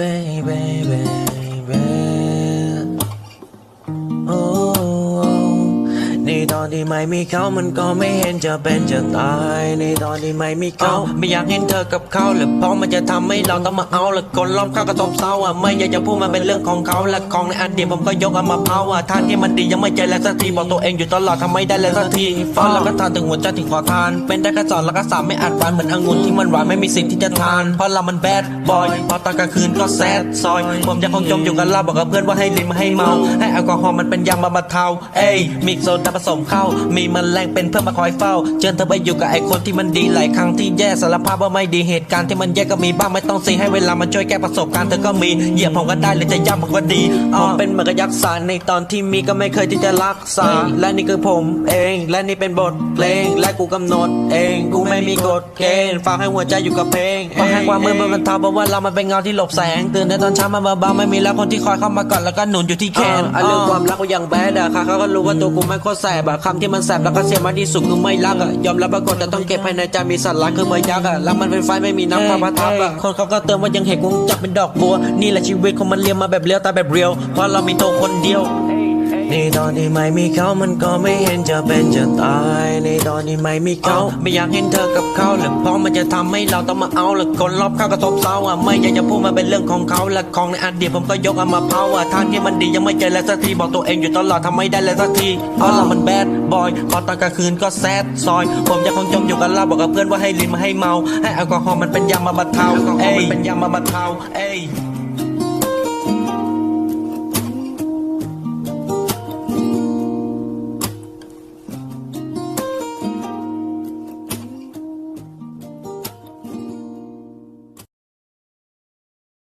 baby baby ตอนที่ไม่มีเขามันก็ไม่เห็นจะเป็นจะตาย ในตอนที่ไม่มีเขาไม่อยากเห็นเธอกับเขาเลยเพราะมันจะทำให้เราต้องมาเอาและคนรอบข้างก็ตบเศร้าอะไม่อยากจะพูดมันเป็นเรื่องของเขาและของในอดีตผมก็ยกเอามาเผาอะทานที่มันดียังไม่เจอแล้วสักทีบอกตัวเองอยู่ตลอดทำไม่ได้เลยสักทีฟังแล้วก็ทานถึงหัวใจที่ขอทาน เป็นได้แค่สอนแล้วก็สามไม่อาจหวานเหมือนองุ่นที่มันหวานไม่มีสิทธิ์ที่จะทานเพราะเรามันแบดบอยพอตอนกลางคืนก็แซดซอย ผมยังคงจมอยู่กับเหล้าบอกกับเพื่อนว่าให้ลิ้มให้เมาให้แอลกอฮอล์มันเป็นยามาบรรเทาเอ้ยมิกซ์โซดาผสมเข้า มีแมันแรงเป็นเพื่อนมาคอยเฝ้า เชิญเธอไปอยู่กับไอ้คนที่มันดีหลายครั้งที่แย่สารภาพว่าไม่ดีเหตุการณ์ที่มันแย่ก็มีบ้างไม่ต้องซีให้เวลามันช่วยแก้ประสบการณ์เธอก็มีเหยียบผมก็ได้หรือจะย่ำผมก็ดีผมเป็นเหมือนกับยักษ์สารในตอนที่มีก็ไม่เคยที่จะรักษา และนี่คือผมเอง และนี่เป็นบทเพลง และกูกำหนดเอง กูไม่มีกฎเกณฑ์ฝากให้หัวใจอยู่กับเพลงฝากให้ความมืดมันบรรเทาเพราะว่าเรามันเป็นเงาที่หลบแสงตื่นในตอนเช้ามาเบาๆไม่มีแล้วคนที่คอยเข้ามาก่อนแล้วก็หนุนอยู่ที่แขนเรื่องความรักก็ยังแบดอะค่ะเขาก็รู้ว่าตัวกูไม่โคตรแสบอะคำที่มันแสบแล้วก็เสียมากที่สุดคือไม่รักอะยอมรับปรากฏแต่ต้องเก็บภายในใจมีสัตว์รักคือเมื่อยักษ์อะแล้วมันเป็นไฟไม่มีน้ำความประทับอะคนเขาก็เติมว่ายังเห็นกูจับเป็นดอกบัว นี่แหละชีวิตของมันเลี้ยงมาแบบเลี้ยวตายแบบเรียวเพราะเรามีตัวคนเดียว ในตอนที่ไม่มีเขามันก็ไม่เห็นจะเป็นจะตาย ในตอนที่ไม่มีเขา ไม่อยากเห็นเธอกับเขาเลยเพราะมันจะทำให้เราต้องมาเอาและคนรอบข้างก็ตบเศร้าอะไม่อยากจะพูดมันเป็นเรื่องของเขาและของในอดีตผมก็ยกเอามาเผาอะทางที่มันดียังไม่เจอแล้วสักทีบอกตัวเองอยู่ตลอดทำไม่ได้เลยสักทีเพราะเรามันแบดบอยพอตอนกลางคืนก็แซดซอย ผมยังคงจมอยู่กับเหล้าบอกกับเพื่อนว่าให้ลิ้นมาให้เมาให้แอลกอฮอล์มันเป็นยามาบรรเทาเอ้ยเป็นยามาบรรเทาเอ้ย